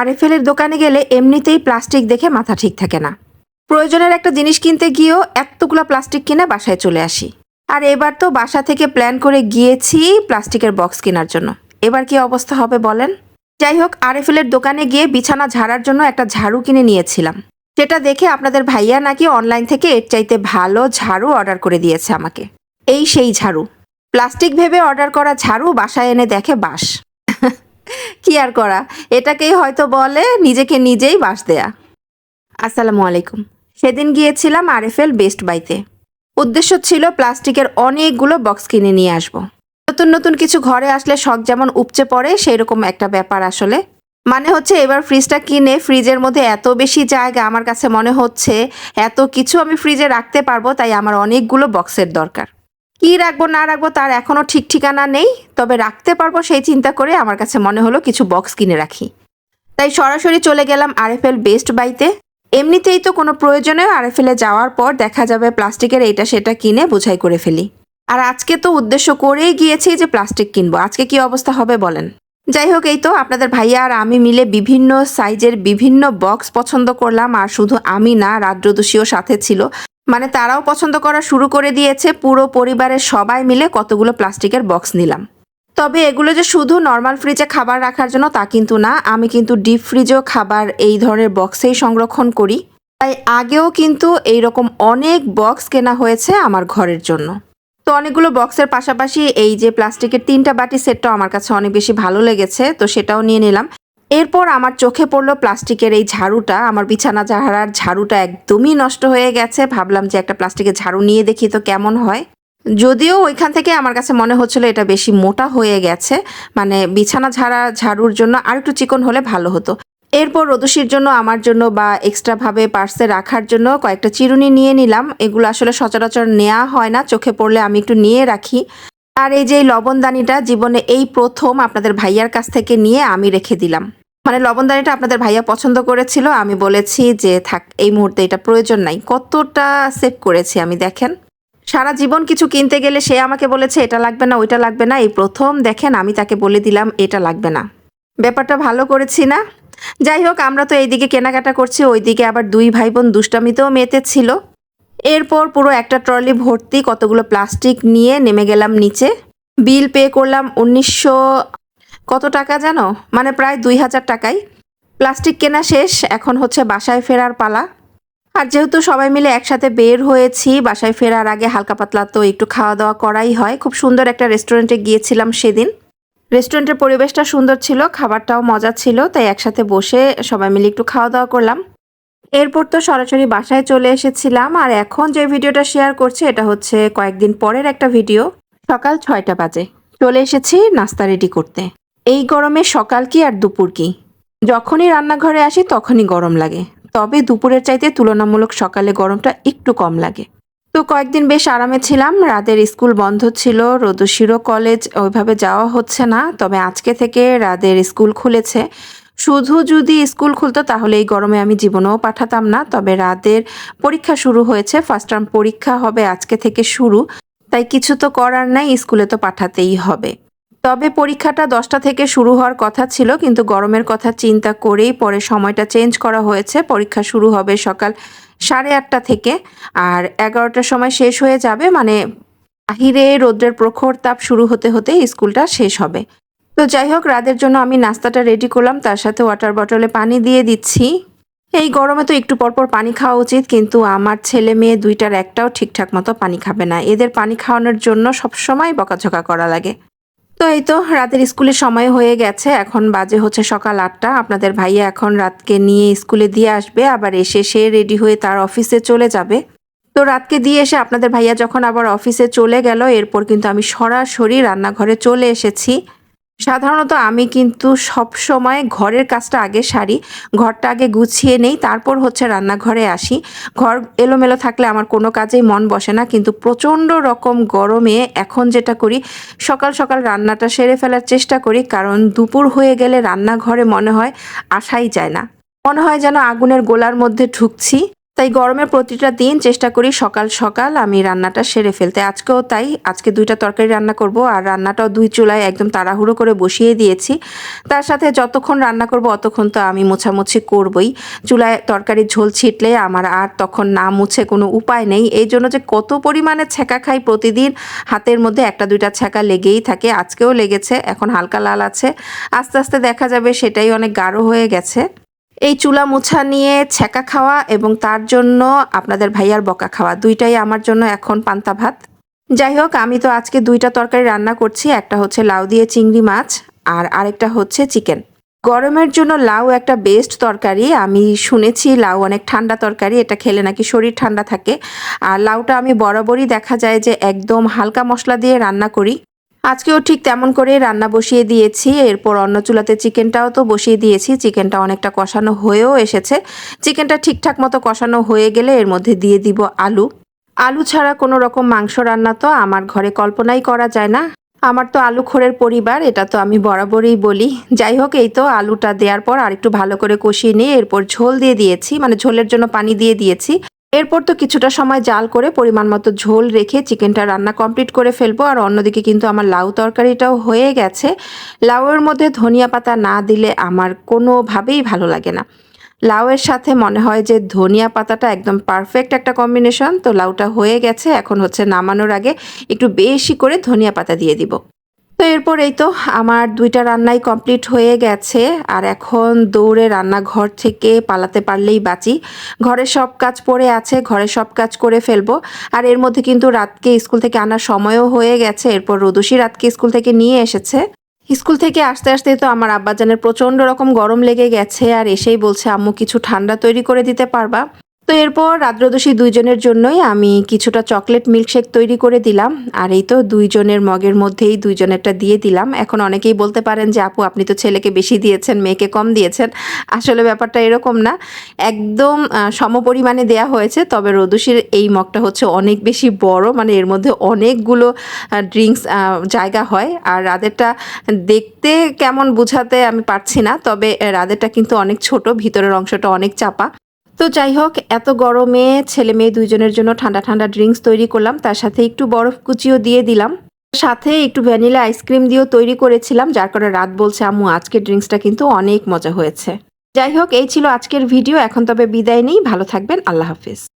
আরএফএলের দোকানে গেলে এমনিতেই প্লাস্টিক দেখে মাথা ঠিক থাকে না। প্রয়োজনের একটা জিনিস কিনতে গিয়েও এতগুলো প্লাস্টিক কিনে বাসায় চলে আসি। আর এবার তো বাসা থেকে প্ল্যান করে গিয়েছি প্লাস্টিকের বক্স কেনার জন্য। এবার কি অবস্থা হবে বলেন? যাই হোক, আরএফএলের দোকানে গিয়ে বিছানা ঝাড়ার জন্য একটা ঝাড়ু কিনে নিয়েছিলাম। সেটা দেখে আপনাদের ভাইয়া নাকি অনলাইন থেকে এর চাইতে ভালো ঝাড়ু অর্ডার করে দিয়েছে আমাকে। এই সেই ঝাড়ু। প্লাস্টিক ভেবে অর্ডার করা ঝাড়ু বাসায় এনে দেখে বাস। আর করা। এটাকেই হয়তো বলে নিজেকে নিজেই বাস দেয়া। আসসালামু আলাইকুম। সেদিন গিয়েছিলাম আরএফএল বেস্ট বাইতে উদ্দেশ্য ছিল প্লাস্টিকের অনেকগুলো বক্স কিনে নিয়ে আসব। নতুন নতুন কিছু ঘরে আসলে শখ যেমন উপচে পড়ে সেই রকম একটা ব্যাপার আসলে। মানে হচ্ছে এবার ফ্রিজটা কিনে ফ্রিজের মধ্যে এত বেশি জায়গা আমার কাছে মনে হচ্ছে, এত কিছু আমি ফ্রিজে রাখতে পারব, তাই আমার অনেকগুলো বক্সের দরকার। কি রাখব, না রাখব তার এখনও ঠিক ঠিকানা নেই। তবে রাখতে পারব সেই চিন্তা করে আমার কাছে মনে হলো কিছু বক্স কিনে রাখি। তাই সরাসরি চলে গেলাম আরএফএল বেস্ট বাইতে এমনিতেই তো কোনো প্রয়োজনেও আরএফএলে যাওয়ার পর দেখা যাবে প্লাস্টিকের এইটা সেটা কিনে বোঝাই করে ফেলি। আর আজকে তো উদ্দেশ্য করেই গিয়েছি যে প্লাস্টিক কিনবো। আজকে কি অবস্থা হবে বলেন? যাই হোক, এই তো আপনাদের ভাইয়া আর আমি মিলে বিভিন্ন সাইজের বিভিন্ন বক্স পছন্দ করলাম। আর শুধু আমি না, রাজ্যদোষীও সাথে ছিল। মানে তারাও পছন্দ করা শুরু করে দিয়েছে, পুরো পরিবারের সবাই মিলে কতগুলো প্লাস্টিকের বক্স নিলাম। তবে এগুলো যে শুধু নর্মাল ফ্রিজে খাবার রাখার জন্য তা কিন্তু না, আমি কিন্তু ডিপ ফ্রিজেও খাবার এই ধরনের বক্সেই সংরক্ষণ করি। তাই আগেও কিন্তু এইরকম অনেক বক্স কেনা হয়েছে আমার ঘরের জন্য। তো অনেকগুলো বক্সের পাশাপাশি এই যে প্লাস্টিকের তিনটা বাটি সেটটাও আমার কাছে অনেক বেশি ভালো লেগেছে, তো সেটাও নিয়ে নিলাম। এরপর আমার চোখে পড়ল প্লাস্টিকের এই ঝাড়ুটা, আমার বিছানা ঝাড়ার ঝাড়ুটা একদমই নষ্ট হয়ে গেছে। ভাবলাম যে একটা প্লাস্টিকের ঝাড়ু নিয়ে দেখি তো কেমন হয়। যদিও ওইখান থেকে আমার কাছে মনে হচ্ছিল এটা বেশি মোটা হয়ে গেছে মানে বিছানা ঝাড়া, ঝাড়ুর জন্য আর একটু চিকন হলে ভালো হতো। এরপর রদুশির জন্য, আমার জন্য বা এক্সট্রাভাবে পার্সে রাখার জন্য কয়েকটা চিরুনি নিয়ে নিলাম। এগুলো আসলে সচরাচর নেওয়া হয় না, চোখে পড়লে আমি একটু নিয়ে রাখি। আর এই যে লবণদানিটা জীবনে এই প্রথম আপনাদের ভাইয়ার কাছ থেকে নিয়ে আমি রেখে দিলাম। মানে লবণদানিটা আপনাদের ভাইয়া পছন্দ করেছিল, আমি বলেছি যে থাক, এই মুহূর্তে এটা প্রয়োজন নাই। কতটা সেভ করেছি আমি, দেখেন। সারা জীবন কিছু কিনতে গেলে সে আমাকে বলেছে, এটা লাগবে না, ওইটা লাগবে না। এই প্রথম, দেখেন, আমি তাকে বলে দিলাম, এটা লাগবে না। ব্যাপারটা ভালো করেছি না। যাই হোক, আমরা তো এইদিকে কেনাকাটা করছি, ওইদিকে আবার দুই ভাই বোন দুষ্টামিতেও মেতে ছিল এরপর পুরো একটা ট্রলি ভর্তি কতগুলো প্লাস্টিক নিয়ে নেমে গেলাম নিচে। বিল পে করলাম উনিশশো কত টাকা জানো? মানে প্রায় দুই হাজার টাকায় প্লাস্টিক কেনা শেষ, এখন হচ্ছে বাসায় ফেরার পালা। আর যেহেতু সবাই মিলে একসাথে বের হয়েছি, বাসায় ফেরার আগে হালকা পাতলা তো একটু খাওয়া দাওয়া করাই হয়। খুব সুন্দর একটা রেস্টুরেন্টে গিয়েছিলাম সেদিন। রেস্টুরেন্টের পরিবেশটা সুন্দর ছিল, খাবারটাও মজা ছিল, তাই একসাথে বসে সবাই মিলে একটু খাওয়া দাওয়া করলাম। এরপর তো সরাসরি বাসায় চলে এসেছিলাম, আর এখন যে ভিডিওটা শেয়ার করছি, এটা হচ্ছে কয়েকদিন পরের একটা ভিডিও। সকাল ছয়টা বাজে, চলে এসেছি নাস্তা রেডি করতে। এই গরমে সকাল কি আর দুপুর কি? যখনই রান্নাঘরে আসি, তখনই গরম লাগে। তবে দুপুরের চাইতে তুলনামূলক সকালে গরমটা একটু কম লাগে। তো কয়েকদিন বেশ আরামে ছিলাম, রাতের স্কুল বন্ধ ছিল রোদশিরো কলেজ ওইভাবে যাওয়া হচ্ছে না, তবে আজকে থেকে রাদের স্কুল খুলেছে। শুধু যদি স্কুল খুলতো, তাহলে এই গরমে আমি জীবনেও পাঠাতাম না। তবে রাতের পরীক্ষা শুরু হয়েছে ফার্স্ট টার্ম পরীক্ষা হবে আজকে থেকে শুরু। তাই কিছু তো করার নাই, স্কুলে তো পাঠাতেই হবে। তবে পরীক্ষাটা দশটা থেকে শুরু হওয়ার কথা ছিল, কিন্তু গরমের কথা চিন্তা করেই পরে সময়টা চেঞ্জ করা হয়েছে। পরীক্ষা শুরু হবে সকাল সাড়ে আটটা থেকে, আর এগারোটার সময় শেষ হয়ে যাবে মানে বাহিরে রৌদ্রের প্রখর তাপ শুরু হতে হতে স্কুলটা শেষ হবে। তো যাই হোক, রাতের জন্য আমি নাস্তাটা রেডি করলাম। তার সাথে ওয়াটার বটলে পানি দিয়ে দিচ্ছি। এই গরমে তো একটু পরপর পানি খাওয়া উচিত, কিন্তু আমার ছেলে মেয়ে দুইটার একটাও ঠিকঠাক মতো পানি খাবে না। এদের পানি খাওয়ানোর জন্য সবসময় বকাঝকা করা লাগে। তো এই তো, রাতের স্কুলের সময় হয়ে গেছে। এখন বাজে হচ্ছে সকাল আটটা। আপনাদের ভাইয়া এখন রাতকে নিয়ে স্কুলে দিয়ে আসবে। আবার এসে সে রেডি হয়ে তার অফিসে চলে যাবে। তো রাতকে দিয়ে এসে আপনাদের ভাইয়া যখন আবার অফিসে চলে গেল, এরপর কিন্তু আমি সরাসরি রান্নাঘরে চলে এসেছি। সাধারণত আমি কিন্তু সব সময় ঘরের কাজটা আগে সারি, ঘরটা আগে গুছিয়ে নেই, তারপর হচ্ছে রান্নাঘরে আসি। ঘর এলোমেলো থাকলে আমার কোনো কাজেই মন বসে না, কিন্তু প্রচণ্ড রকম গরমে এখন যেটা করি, সকাল সকাল রান্নাটা সেরে ফেলার চেষ্টা করি, কারণ দুপুর হয়ে গেলে রান্নাঘরে মনে হয় আসাই যায় না। মনে হয় যেন আগুনের গোলার মধ্যে ঢুকছি। তাই গরমের প্রতিটা দিন চেষ্টা করি সকাল সকাল আমি রান্নাটা সেরে ফেলতে। আজকেও তাই, আজকে দুইটা তরকারি রান্না করব আর রান্নাটাও দুই চুলায় একদম তাড়াহুড়ো করে বসিয়ে দিয়েছি। তার সাথে যতক্ষণ রান্না করব অতক্ষণ তো আমি মোছামুছি করবই। চুলায় তরকারির ঝোল ছিটলে আমার আর তখন না মুছে কোনো উপায় নেই। এই জন্য যে কত পরিমাণে ছ্যাঁকা খাই প্রতিদিন, হাতের মধ্যে একটা দুইটা ছ্যাঁকা লেগেই থাকে। আজকেও লেগেছে, এখন হালকা লাল আছে। আস্তে আস্তে দেখা যাবে সেটাই অনেক গাঢ় হয়ে গেছে। এই চুলা মোছা নিয়ে ছ্যাঁকা খাওয়া এবং তার জন্য আপনাদের ভাইয়ার বকা খাওয়া, দুইটাই আমার জন্য এখন পান্তা ভাত। যাই হোক, আমি তো আজকে দুইটা তরকারি রান্না করছি, একটা হচ্ছে লাউ দিয়ে চিংড়ি মাছ আর আরেকটা হচ্ছে চিকেন। গরমের জন্য লাউ একটা বেস্ট তরকারি, আমি শুনেছি লাউ অনেক ঠান্ডা তরকারি, এটা খেলে নাকি শরীর ঠান্ডা থাকে। আর লাউটা আমি বরাবরই দেখা যায় যে একদম হালকা মশলা দিয়ে রান্না করি। আজকেও ঠিক তেমন করে রান্না বসিয়ে দিয়েছি। এরপর অন্য চুলাতে চিকেনটাও তো বসিয়ে দিয়েছি। চিকেনটা অনেকটা কষানো হয়েও এসেছে। চিকেনটা ঠিকঠাক মতো কষানো হয়ে গেলে এর মধ্যে দিয়ে দিব আলু। আলু ছাড়া কোনো রকম মাংস রান্না তো আমার ঘরে কল্পনাই করা যায় না। আমার তো আলু খোরের পরিবার, এটা তো আমি বরাবরই বলি। যাই হোক, এই তো আলুটা দেওয়ার পর আরেকটু ভালো করে কষিয়ে নিয়ে এরপর ঝোল দিয়ে দিয়েছি। মানে ঝোলের জন্য পানি দিয়ে দিয়েছি। এরপর তো কিছুটা সময় জাল করে পরিমাণ মতো ঝোল রেখে চিকেনটা রান্না কমপ্লিট করে ফেলব। আর অন্যদিকে কিন্তু আমার লাউ তরকারিটাও হয়ে গেছে। লাউয়ের মধ্যে ধনিয়া পাতা না দিলে আমার কোনোভাবেই ভালো লাগে না। লাউয়ের সাথে মনে হয় যে ধনিয়া পাতাটা একদম পারফেক্ট একটা কম্বিনেশন তো লাউটা হয়ে গেছে, এখন হচ্ছে নামানোর আগে একটু বেশি করে ধনিয়া পাতা দিয়ে দিব। তো এরপর এই তো আমার দুইটা রান্নাই কমপ্লিট হয়ে গেছে, আর এখন দৌড়ে রান্নাঘর থেকে পালাতে পারলেই বাঁচি। ঘরে সব কাজ পড়ে আছে, ঘরে সব কাজ করে ফেলব। আর এর মধ্যে কিন্তু রাতকে স্কুল থেকে আনার সময়ও হয়ে গেছে, এরপর রোদসী রাতকে স্কুল থেকে নিয়ে এসেছে। স্কুল থেকে আসতে আসতে তো আমার আব্বাজানের প্রচণ্ড রকম গরম লেগে গেছে, আর এসেই বলছে, আম্মু, কিছু ঠান্ডা তৈরি করে দিতে পারবা? তো এরপর রাদ্রদোষী দুইজনের জন্যই আমি কিছুটা চকলেট মিল্কশেক তৈরি করে দিলাম। আর এই তো দুইজনের মগের মধ্যেই দুইজনেরটা দিয়ে দিলাম। এখন অনেকেই বলতে পারেন যে, আপু, আপনি তো ছেলেকে বেশি দিয়েছেন, মেয়েকে কম দিয়েছেন। আসলে ব্যাপারটা এরকম না। একদম সমপরিমাণে দেয়া হয়েছে। তবে রদুষির এই মগটা হচ্ছে অনেক বেশি বড়। মানে এর মধ্যে অনেকগুলো ড্রিঙ্কস জায়গা হয়। আর রাদেরটা দেখতে কেমন বোঝাতে আমি পারছি না। তবে রাদেরটা কিন্তু অনেক ছোট, ভিতরের অংশটা অনেক চাপা। তো যাই হোক, এত গরমে ছেলে মেয়ে দুইজনের জন্য ঠান্ডা ঠান্ডা ড্রিঙ্কস তৈরি করলাম। তার সাথে একটু বরফ কুচিও দিয়ে দিলাম। সাথে একটু ভ্যানিলা আইসক্রিম দিয়েও তৈরি করেছিলাম, যার কারণে রাত বলছে, আম্মু, আজকের ড্রিঙ্কসটা কিন্তু অনেক মজা হয়েছে। যাই হোক, এই ছিল আজকের ভিডিও। এখন তবে বিদায় নেই। ভালো থাকবেন। আল্লাহ হাফিজ।